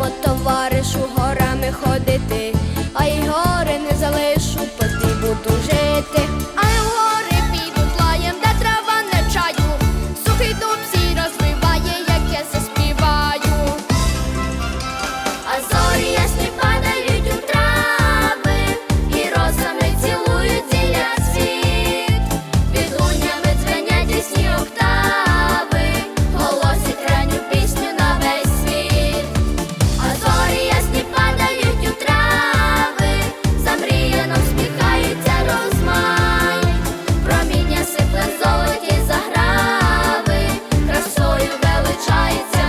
Маємо товаришу горами ходити, а й гори не залишити. try it.